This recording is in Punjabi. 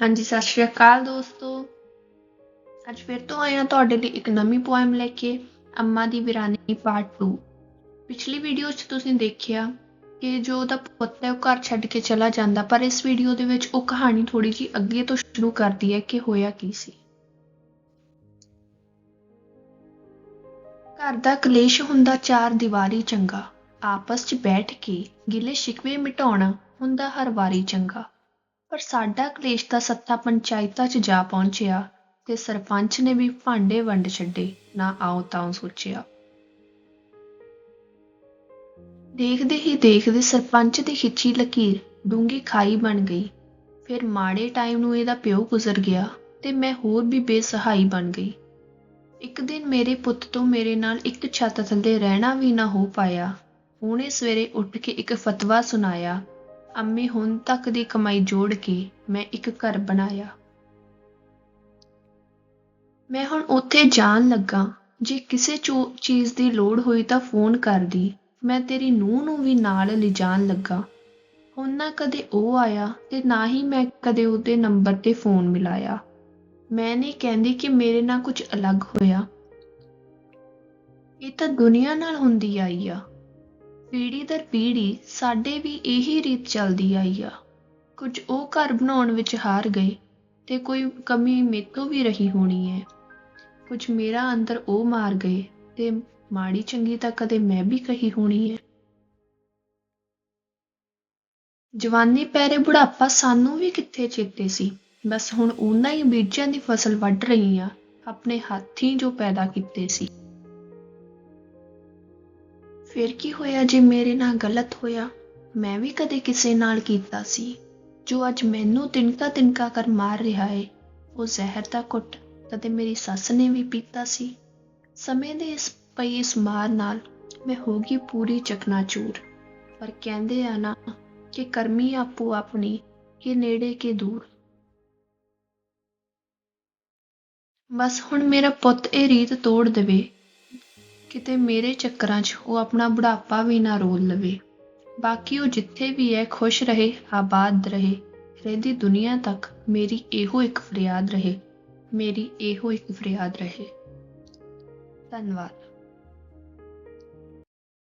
ਹਾਂਜੀ, ਸਤਿ ਸ਼੍ਰੀ ਅਕਾਲ ਦੋਸਤੋ। ਅੱਜ ਫਿਰ ਤੋਂ ਆਏ ਹਾਂ ਤੁਹਾਡੇ ਲਈ ਇੱਕ ਨਵੀਂ ਪੋਇਮ ਲੈ ਕੇ, ਅੰਮਾ ਦੀ ਵਿਰਾਨੀ ਪਾਰਟ 2 ਪਿਛਲੀ ਵੀਡੀਓ 'ਚ ਤੁਸੀਂ ਦੇਖਿਆ ਕਿ ਜੋ ਉਹਦਾ ਪੁੱਤ ਹੈ, ਉਹ ਘਰ ਛੱਡ ਕੇ ਚਲਾ ਜਾਂਦਾ, ਪਰ ਇਸ ਵੀਡੀਓ ਦੇ ਵਿੱਚ ਉਹ ਕਹਾਣੀ ਥੋੜੀ ਜੀ ਅੱਗੇ ਤੋਂ ਸ਼ੁਰੂ ਕਰਦੀ ਹੈ ਕਿ ਹੋਇਆ ਕੀ ਸੀ। ਘਰ ਦਾ ਕਲੇਸ਼ ਹੁੰਦਾ, ਚਾਰ ਦੀਵਾਰੀ ਚੰਗਾ। ਆਪਸ 'ਚ ਬੈਠ ਕੇ ਗਿਲੇ ਸ਼ਿਕਵੇ ਮਿਟਾਉਣਾ ਹੁੰਦਾ, ਹਰ ਵਾਰੀ ਚੰਗਾ। ਪਰ ਸਾਡਾ ਕਲੇਸ਼ ਦਾ ਸੱਤਾ ਪੰਚਾਇਤਾਂ 'ਚ ਜਾ ਪਹੁੰਚਿਆ ਤੇ ਸਰਪੰਚ ਨੇ ਵੀ ਭਾਂਡੇ ਵੰਡ ਛੱਡੇ, ਨਾ ਆਓ ਤਾਂ ਸੋਚਿਆ। ਦੇਖਦੇ ਹੀ ਦੇਖਦੇ ਸਰਪੰਚ ਦੀ ਖਿੱਚੀ ਲਕੀਰ ਡੂੰਗੀ ਖਾਈ ਬਣ ਗਈ। ਫਿਰ ਮਾੜੇ ਟਾਈਮ ਨੂੰ ਇਹਦਾ ਪਿਓ ਗੁਜ਼ਰ ਗਿਆ ਤੇ ਮੈਂ ਹੋਰ ਵੀ ਬੇਸਹਾਈ ਬਣ ਗਈ। ਇੱਕ ਦਿਨ ਮੇਰੇ ਪੁੱਤ ਤੋਂ ਮੇਰੇ ਨਾਲ ਇੱਕ ਛੱਤ ਥੱਲੇ ਰਹਿਣਾ ਵੀ ਨਾ ਹੋ ਪਾਇਆ। ਉਹਨੇ ਸਵੇਰੇ ਉੱਠ ਕੇ ਇੱਕ ਫਤਵਾ ਸੁਣਾਇਆ ਅੰਮੀ ਹੁਣ ਤੱਕ ਦੀ ਕਮਾਈ ਜੋੜ ਕੇ ਮੈਂ ਇੱਕ ਘਰ ਬਣਾਇਆ। ਮੈਂ ਹੁਣ ਉੱਥੇ ਜਾਣ ਲੱਗਾ, ਜੇ ਕਿਸੇ ਚੀਜ਼ ਦੀ ਲੋੜ ਹੋਈ ਤਾਂ ਫੋਨ ਕਰਦੀ, ਮੈਂ ਤੇਰੀ ਨੂੰਹ ਨੂੰ ਵੀ ਨਾਲ ਲਿਜਾਣ ਲੱਗਾ। ਹੁਣ ਨਾ ਕਦੇ ਉਹ ਆਇਆ ਤੇ ਨਾ ਹੀ ਮੈਂ ਕਦੇ ਉਹਦੇ ਨੰਬਰ ਤੇ ਫੋਨ ਮਿਲਾਇਆ। ਮੈਂ ਨਹੀਂ ਕਹਿੰਦੀ ਕਿ ਮੇਰੇ ਨਾਲ ਕੁਝ ਅਲੱਗ ਹੋਇਆ। ਇਹ ਤਾਂ ਦੁਨੀਆ ਨਾਲ ਹੁੰਦੀ ਆਈ ਆ। ਪੀੜੀ ਦਰ ਪੀੜੀ ਸਾਡੇ ਵੀ ਇਹੀ ਰੀਤ ਚੱਲਦੀ ਆਈ ਆ। ਕੁਝ ਉਹ ਘਰ ਬਣਾਉਣ ਵਿੱਚ ਹਾਰ ਗਏ ਤੇ ਕੋਈ ਕਮੀ ਮੇਤੋਂ ਵੀ ਰਹੀ ਹੋਣੀ ਹੈ। ਕੁਝ ਮੇਰਾ ਅੰਦਰ ਉਹ ਮਾਰ ਗਏ ਤੇ ਮਾੜੀ ਚੰਗੀ ਤਾਂ ਕਦੇ ਮੈਂ ਵੀ ਕਹੀ ਹੋਣੀ ਹੈ। ਜਵਾਨੀ ਪੈਰੇ ਬੁਢਾਪਾ ਸਾਨੂੰ ਵੀ ਕਿੱਥੇ ਚੇਤੇ ਸੀ? ਬਸ ਹੁਣ ਉਹਨਾਂ ਹੀ ਬੀਜਾਂ ਦੀ ਫਸਲ ਵੱਢ ਰਹੀ ਆ ਆਪਣੇ ਹੱਥੀਂ ਜੋ ਪੈਦਾ ਕੀਤੇ ਸੀ। ਫਿਰ ਕੀ ਹੋਇਆ ਜੇ ਮੇਰੇ ਨਾਲ ਗਲਤ ਹੋਇਆ? ਮੈਂ ਵੀ ਕਦੇ ਕਿਸੇ ਨਾਲ ਕੀਤਾ ਸੀ। ਜੋ ਅੱਜ ਮੈਨੂੰ ਤਿੰਕਾ ਤਿੰਕਾ ਕਰ ਮਾਰ ਰਿਹਾ ਏ, ਉਹ ਜ਼ਹਿਰ ਦਾ ਕੁੱਟ ਕਦੇ ਮੇਰੀ ਸੱਸ ਨੇ ਵੀ ਪੀਤਾ ਸੀ। ਸਮੇਂ ਦੇ ਇਸ ਪਈ ਇਸ ਮਾਰ ਨਾਲ ਮੈਂ ਹੋ ਗਈ ਪੂਰੀ ਚਕਨਾਚੂਰ। ਪਰ ਕਹਿੰਦੇ ਆ ਨਾ ਕਿ ਕਰਮੀ ਆਪੋ ਆਪਣੀ, ਕਿ ਨੇੜੇ ਕੇ ਦੂਰ। ਬਸ ਹੁਣ ਮੇਰਾ ਪੁੱਤ ਇਹ ਰੀਤ ਤੋੜ ਦੇਵੇ। ਕਿਤੇ ਮੇਰੇ ਚੱਕਰਾਂ 'ਚ ਉਹ ਆਪਣਾ ਬੁਢਾਪਾ ਵੀ ਨਾ ਰੋਲ ਲਵੇ। ਬਾਕੀ ਉਹ ਜਿੱਥੇ ਵੀ ਹੈ ਖੁਸ਼ ਰਹੇ, ਆਬਾਦ ਰਹੇ। ਰਹਿੰਦੀ ਦੁਨੀਆ ਤੱਕ ਮੇਰੀ ਇਹੋ ਇੱਕ ਫਰਿਆਦ ਰਹੇ। ਮੇਰੀ ਇਹੋ ਇੱਕ ਫਰਿਆਦ ਰਹੇ। ਧੰਨਵਾਦ।